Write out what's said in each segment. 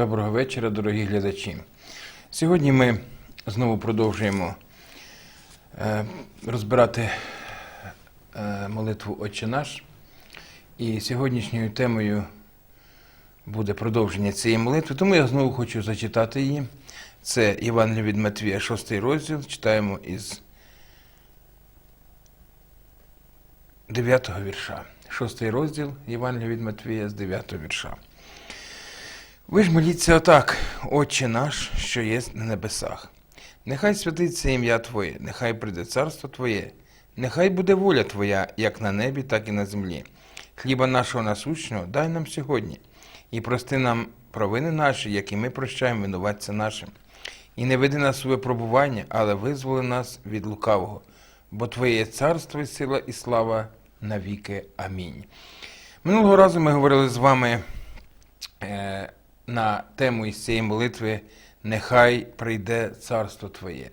Доброго вечора, дорогі глядачі. Сьогодні ми знову продовжуємо е, розбирати е, молитву Отче наш. І сьогоднішньою темою буде продовження цієї молитви, тому я знову хочу зачитати її. Це Євангеліє від Матвія, 6 розділ. Читаємо із 9 вірша. 6 розділ Євангелія від Матвія з 9 вірша. Ви ж моліться отак, Отче наш, що є на небесах. Нехай святиться ім'я Твоє, нехай прийде царство Твоє, нехай буде воля Твоя, як на небі, так і на землі. Хліба нашого насущного дай нам сьогодні, і прости нам провини наші, і ми прощаємо винуватця нашим. І не веди нас у випробування, але визволи нас від лукавого, бо Твоє є царство і сила і слава навіки. Амінь. Минулого разу ми говорили з вами е, на тему із цієї молитви Нехай прийде царство Твоє.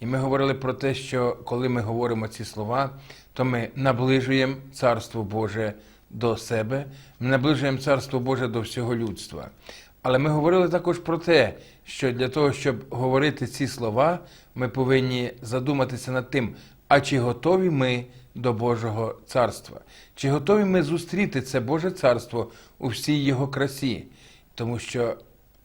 І ми говорили про те, що коли ми говоримо ці слова, то ми наближуємо Царство Боже до себе, ми наближуємо Царство Боже до всього людства. Але ми говорили також про те, що для того, щоб говорити ці слова, ми повинні задуматися над тим, а чи готові ми до Божого царства? Чи готові ми зустріти це Боже царство у всій його красі? Тому що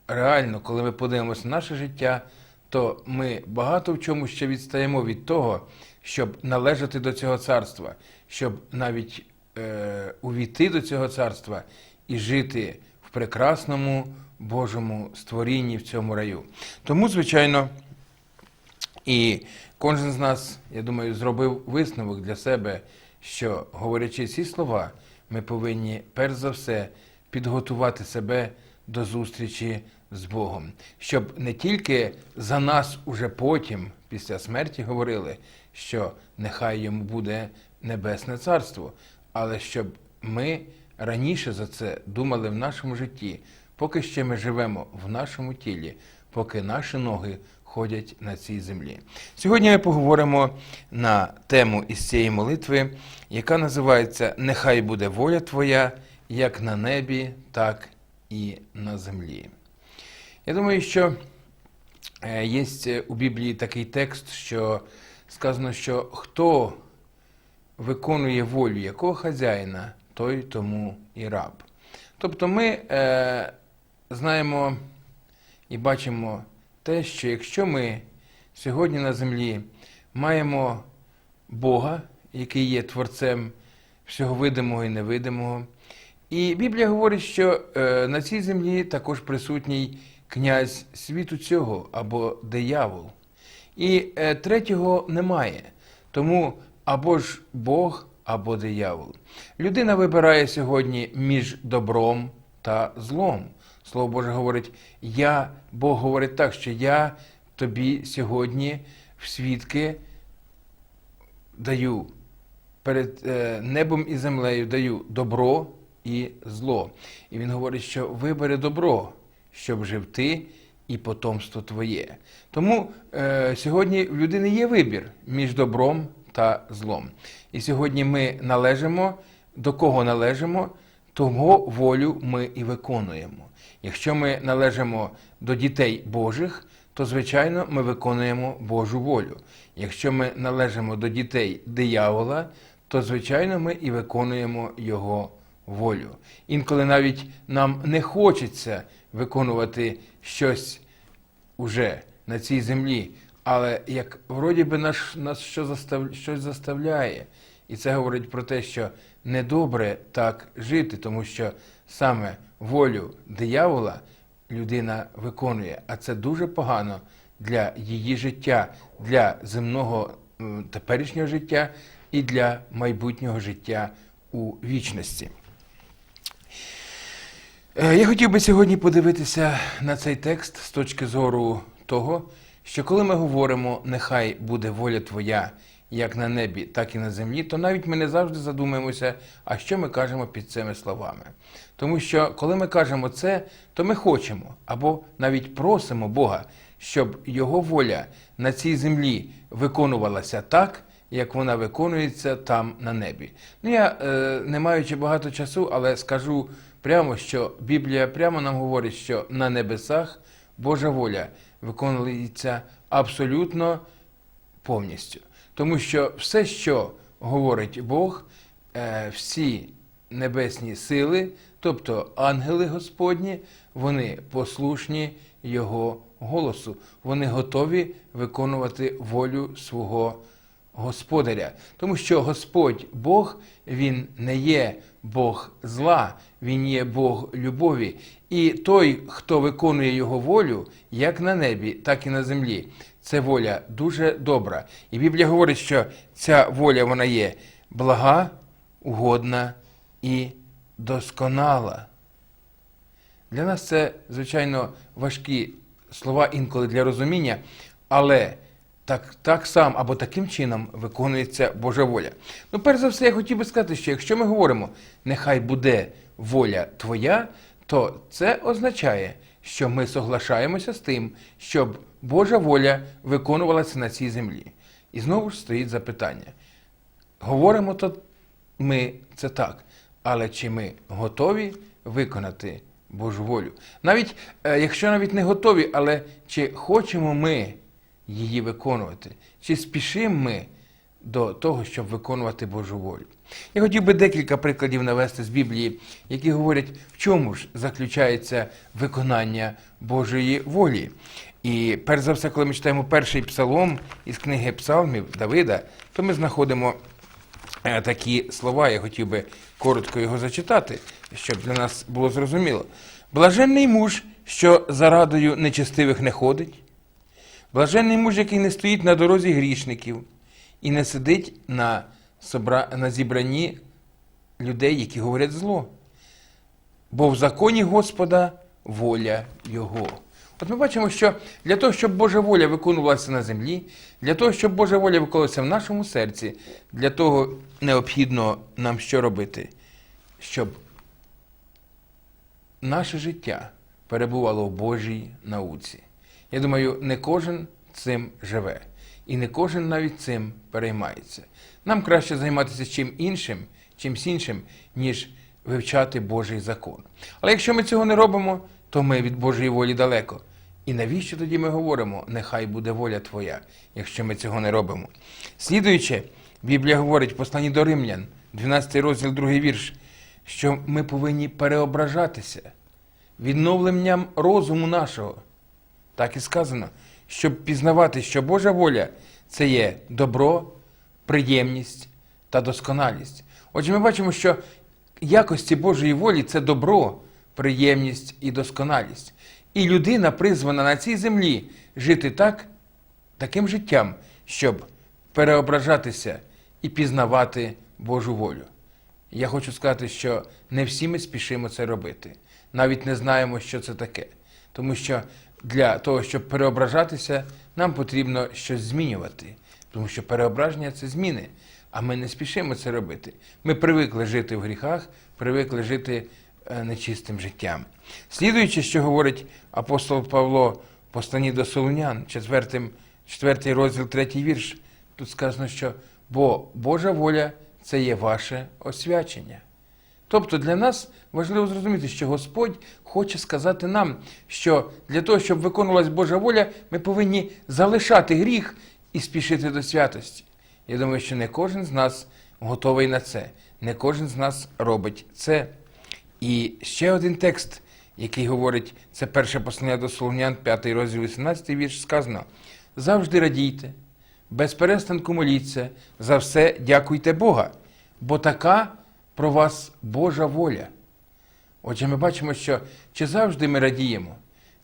реально, коли ми подивимося на наше життя, то ми багато в чому ще відстаємо від того, щоб належати до цього царства, щоб навіть е, увійти до цього царства і жити в прекрасному Божому створінні в цьому раю. Тому, звичайно, і кожен з нас, я думаю, зробив висновок для себе, що, говорячи ці слова, ми повинні перш за все підготувати себе до зустрічі з Богом, щоб не тільки за нас уже потім, після смерті, говорили, що нехай йому буде небесне царство, але щоб ми раніше за це думали в нашому житті, поки ще ми живемо в нашому тілі, поки наші ноги ходять на цій землі. Сьогодні ми поговоримо на тему із цієї молитви, яка називається Нехай буде воля Твоя, як на небі, так і на землі. Я думаю, що е, є у Біблії такий текст, що сказано, що хто виконує волю якого хазяїна, той тому і раб. Тобто ми е, знаємо і бачимо те, що якщо ми сьогодні на землі маємо Бога, який є творцем всього видимого і невидимого, і Біблія говорить, що е, на цій землі також присутній князь світу цього або диявол. І е, третього немає. Тому або ж Бог, або диявол. Людина вибирає сьогодні між добром та злом. Слово Боже говорить, я, Бог говорить так, що я тобі сьогодні в свідки даю перед е, небом і землею даю добро і зло. І він говорить, що вибери добро, щоб жив ти і потомство твоє. Тому е, сьогодні в людини є вибір між добром та злом. І сьогодні ми належимо, до кого належимо, того волю ми і виконуємо. Якщо ми належимо до дітей Божих, то звичайно ми виконуємо Божу волю. Якщо ми належимо до дітей диявола, то звичайно ми і виконуємо його волю. Інколи навіть нам не хочеться виконувати щось уже на цій землі, але як вроді би нас, нас що застав, щось заставляє. І це говорить про те, що недобре так жити, тому що саме волю диявола людина виконує, а це дуже погано для її життя, для земного теперішнього життя і для майбутнього життя у вічності. Е, Я хотів би сьогодні подивитися на цей текст з точки зору того, що коли ми говоримо нехай буде воля Твоя як на небі, так і на землі, то навіть ми не завжди задумаємося, а що ми кажемо під цими словами. Тому що коли ми кажемо це, то ми хочемо або навіть просимо Бога, щоб Його воля на цій землі виконувалася так, як вона виконується там на небі. Ну я, е, не маючи багато часу, але скажу прямо, що Біблія прямо нам говорить, що на небесах Божа воля виконується абсолютно повністю. Тому що все, що говорить Бог, е, всі небесні сили, тобто ангели Господні, вони послушні Його голосу. Вони готові виконувати волю свого Господаря. Тому що Господь Бог, Він не є Бог зла, Він є Бог любові. І той, хто виконує Його волю, як на небі, так і на землі, це воля дуже добра. І Біблія говорить, що ця воля вона є блага, угодна і досконала. Для нас це, звичайно, важкі слова інколи для розуміння, але так, так само або таким чином виконується Божа воля. Ну, перш за все, я хотів би сказати, що якщо ми говоримо, нехай буде воля Твоя, то це означає, що ми соглашаємося з тим, щоб Божа воля виконувалася на цій землі. І знову ж стоїть запитання. Говоримо то ми це так, але чи ми готові виконати Божу волю? Навіть е, якщо навіть не готові, але чи хочемо ми її виконувати? Чи спішимо ми до того, щоб виконувати Божу волю? Я хотів би декілька прикладів навести з Біблії, які говорять, в чому ж заключається виконання Божої волі. І перш за все, коли ми читаємо перший псалом із книги Псалмів Давида, то ми знаходимо е, такі слова. Я хотів би коротко його зачитати, щоб для нас було зрозуміло. Блаженний муж, що за радою нечестивих не ходить, блаженний муж, який не стоїть на дорозі грішників і не сидить на, на зібранні людей, які говорять зло. Бо в законі Господа воля Його. От ми бачимо, що для того, щоб Божа воля виконувалася на землі, для того, щоб Божа воля виконувалася в нашому серці, для того необхідно нам що робити? Щоб наше життя перебувало в Божій науці. Я думаю, не кожен цим живе, і не кожен навіть цим переймається. Нам краще займатися чим іншим, чимсь іншим, ніж вивчати Божий закон. Але якщо ми цього не робимо, то ми від Божої волі далеко. І навіщо тоді ми говоримо, нехай буде воля Твоя, якщо ми цього не робимо? Слідуючи, Біблія говорить в посланні до Римлян, 12 розділ, 2 вірш, що ми повинні переображатися відновленням розуму нашого. Так і сказано, щоб пізнавати, що Божа воля це є добро, приємність та досконалість. Отже, ми бачимо, що якості Божої волі це добро, приємність і досконалість. І людина призвана на цій землі жити так, таким життям, щоб переображатися і пізнавати Божу волю. Я хочу сказати, що не всі ми спішимо це робити, навіть не знаємо, що це таке. Тому що для того, щоб переображатися, нам потрібно щось змінювати. Тому що переображення це зміни, а ми не спішимо це робити. Ми привикли жити в гріхах, привикли жити е, нечистим життям. Слідуючи, що говорить апостол Павло посланні до Солунян, 4, 4 розділ, 3 вірш, тут сказано, що бо Божа воля це є ваше освячення. Тобто для нас важливо зрозуміти, що Господь хоче сказати нам, що для того, щоб виконувалась Божа воля, ми повинні залишати гріх і спішити до святості. Я думаю, що не кожен з нас готовий на це, не кожен з нас робить це. І ще один текст, який говорить, це перше послання до Солонян, 5 розділ 18 вірш, сказано: завжди радійте, без перестанку моліться, за все дякуйте Бога, бо така про вас Божа воля. Отже, ми бачимо, що чи завжди ми радіємо,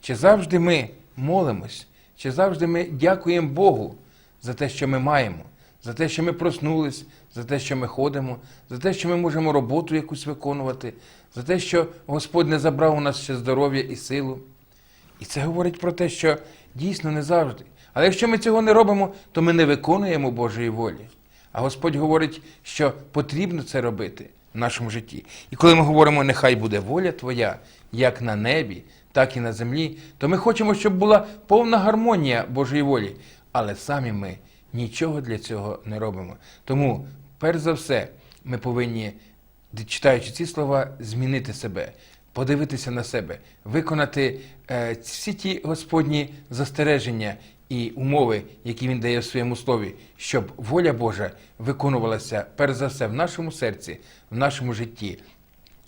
чи завжди ми молимось, чи завжди ми дякуємо Богу за те, що ми маємо, за те, що ми проснулись, за те, що ми ходимо, за те, що ми можемо роботу якусь виконувати, за те, що Господь не забрав у нас ще здоров'я і силу. І це говорить про те, що дійсно не завжди. Але якщо ми цього не робимо, то ми не виконуємо Божої волі. А Господь говорить, що потрібно це робити в нашому житті. І коли ми говоримо, нехай буде воля Твоя, як на небі, так і на землі, то ми хочемо, щоб була повна гармонія Божої волі. Але самі ми нічого для цього не робимо. Тому, перш за все, ми повинні читаючи ці слова, змінити себе, подивитися на себе, виконати е, всі ті Господні застереження і умови, які він дає в своєму слові, щоб воля Божа виконувалася перш за все в нашому серці, в нашому житті.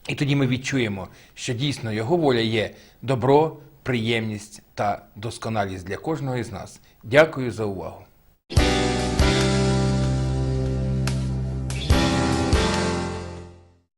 І тоді ми відчуємо, що дійсно його воля є добро, приємність та досконалість для кожного із нас. Дякую за увагу.